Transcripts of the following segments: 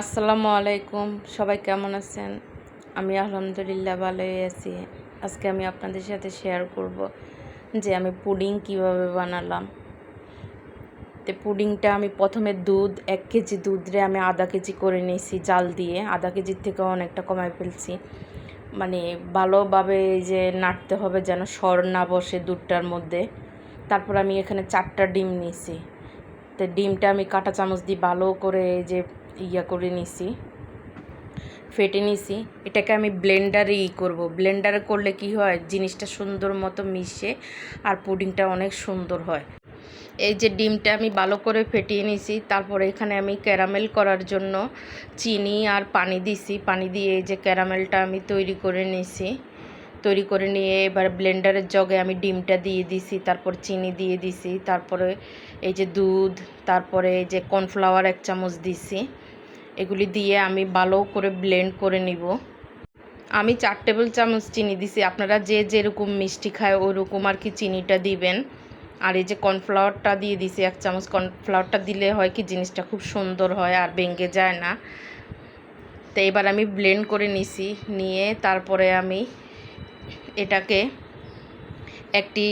আসসালামু আলাইকুম, সবাই কেমন আছেন? আমি আলহামদুলিল্লাহ ভালোই আছি। আজকে আমি আপনাদের সাথে শেয়ার করব যে আমি পুডিং কীভাবে বানালাম। তো পুডিংটা আমি প্রথমে দুধ, এক কেজি দুধরে আমি আধা কেজি করে নিয়েছি জাল দিয়ে। আধা কেজির থেকেও অনেকটা কমায় ফেলছি। মানে ভালোভাবে যে নাড়তে হবে যেন সর না বসে দুধটার মধ্যে। তারপর আমি এখানে চারটা ডিম নিয়েছি। তো ডিমটা আমি কাঁটা চামচ দিয়ে ভালো করে যে ইয়া করে নিছি, ফেটে নিছি। এটাকে আমি ব্লেন্ডারে ই করব। ব্লেন্ডারে করলে কি হয়? জিনিসটা সুন্দর মতো মিশে আর পুডিংটা অনেক সুন্দর হয়। এই যে ডিমটা আমি ভালো করে ফেটিয়ে নিছি, তারপরে এখানে আমি ক্যারামেল করার জন্য চিনি আর পানি দিছি। পানি দিয়ে এই যে ক্যারামেলটা আমি তৈরি করে নিছি। তৈরি করে নিয়ে এবার ব্লেন্ডারের জগে আমি ডিমটা দিয়ে দিছি, তারপর চিনি দিয়ে দিছি, তারপরে এই যে দুধ, তারপরে এই যে কর্নফ্লাওয়ার এক চামচ দিছি। এগুলি দিয়ে আমি ভালো করে ব্লেন্ড করে নিব। আমি চার টেবিল চামচ চিনি দিছি। আপনারা যে যেরকম মিষ্টি খায়, ওরকম আর কি চিনিটা দিবেন। আর এই যে কর্নফ্লাওয়ারটা দিয়ে দিছি, এক চামচ কর্নফ্লাওয়ারটা দিলে হয় কি জিনিসটা খুব সুন্দর হয় আর ভেঙে যায় না। তো এবার আমি ব্লেন্ড করে নিছি। নিয়ে তারপরে আমি এটাকে একটি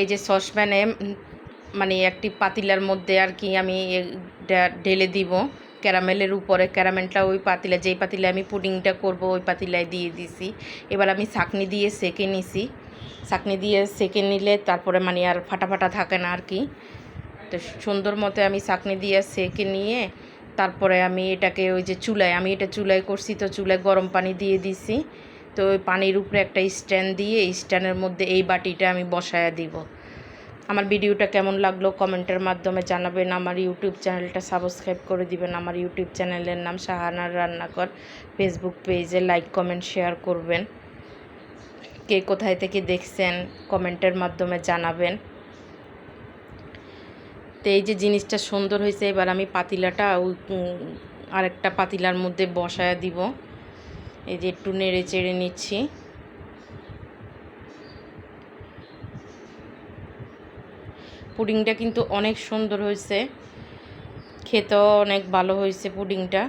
এই যে সসপ্যানে মানে একটি পাতিলার মধ্যে আর কি আমি ঢেলে দিব। ক্যারামেলের উপরে, ক্যারামেলটা ওই পাতিলা যেই পাতিলে আমি পুডিংটা করব, ওই পাতিলায় দিয়ে দিছি। এবার আমি ছাকনি দিয়ে সেকে নিছি। ছাকনি দিয়ে সেকে নিলে তারপরে মানে আর ফাটা ফাটা থাকে না আর কি তো সুন্দর মতো আমি ছাকনি দিয়ে সেকে নিয়ে তারপরে আমি এটাকে ওই যে চুলায়, আমি এটা চুলায় করছি তো চুলায় গরম পানি দিয়ে দিছি। তো ওই পানির উপরে একটা স্ট্যান্ড দিয়ে স্ট্যান্ডের মধ্যে এই বাটিটা আমি বসায়া দিব। আমার ভিডিওটা কেমন লাগল কমেন্টের মাধ্যমে জানাবেন। আমার ইউটিউব চ্যানেলটা সাবস্ক্রাইব করে দিবেন। আমার ইউটিউব চ্যানেলের নাম শাহানার রান্নাঘর। ফেসবুক পেজে লাইক, কমেন্ট, শেয়ার করবেন। কে কোথায় থেকে দেখছেন কমেন্টের মাধ্যমে জানাবেন। তো এই যে জিনিসটা সুন্দর হয়েছে, এবার আমি পাতিলাটা আরেকটা পাতিলার মধ্যে বসায় দিব। এই যে একটু নেড়ে চেড়ে নিচ্ছি। পুডিংটা কিন্তু অনেক সুন্দর হয়েছে। খেতেও অনেক ভালো হয়েছে পুডিংটা।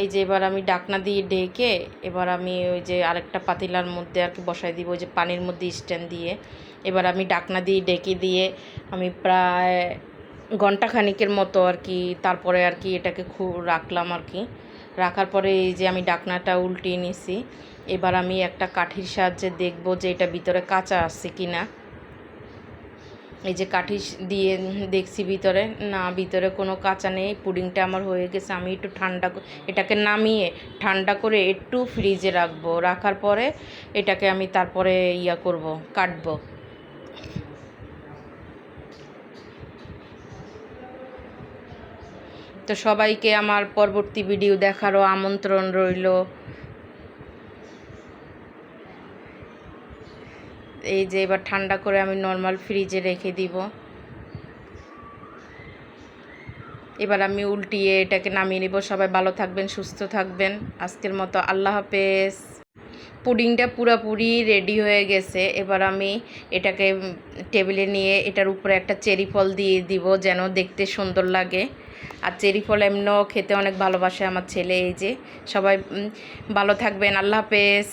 এই যে এবার আমি ডাকনা দিয়ে ডেকে এবার আমি ওই যে আরেকটা পাতিলার মধ্যে আর কি বসাই দিব, ওই যে পানির মধ্যে স্ট্যান্ড দিয়ে। এবার আমি ডাকনা দিয়ে ডেকে দিয়ে আমি প্রায় ঘণ্টা খানিকের মতো আর কি তারপরে আর কি এটাকে খুব রাখলাম আর কি। রাখার পরে এই যে আমি ডাকনাটা উল্টিয়ে নিছি। এবার আমি একটা কাঠির সাহায্যে দেখব যে এটা ভিতরে কাঁচা আছে কি না এই যে কাঠি দিয়ে দেখছি ভিতরে। না, ভিতরে কোনো কাঁচা নেই। পুডিংটা আমার হয়ে গেছে। আমি একটু ঠান্ডা এটাকে নামিয়ে ঠান্ডা করে একটু ফ্রিজে রাখব। রাখার পরে এটাকে আমি তারপরে ইয়া করব, কাটবো। তো সবাইকে আমার পরবর্তী ভিডিও দেখারও আমন্ত্রণ রইল। এই যে এবার ঠান্ডা করে আমি নর্মাল ফ্রিজে রেখে দিব। এবার আমি উল্টিয়ে এটাকে নামিয়ে নিব। সবাই ভালো থাকবেন, সুস্থ থাকবেন। আজকের মতো আল্লাহ হাফেজ। পুডিংটা পুরাপুরি রেডি হয়ে গেছে। এবার আমি এটাকে টেবিলে নিয়ে এটার উপরে একটা চেরি ফল দিয়ে দিব যেন দেখতে সুন্দর লাগে। আর চেরি ফল এমনও খেতে অনেক ভালোবাসে আমার ছেলে, এই যে। সবাই ভালো থাকবেন। আল্লাহ হাফেজ।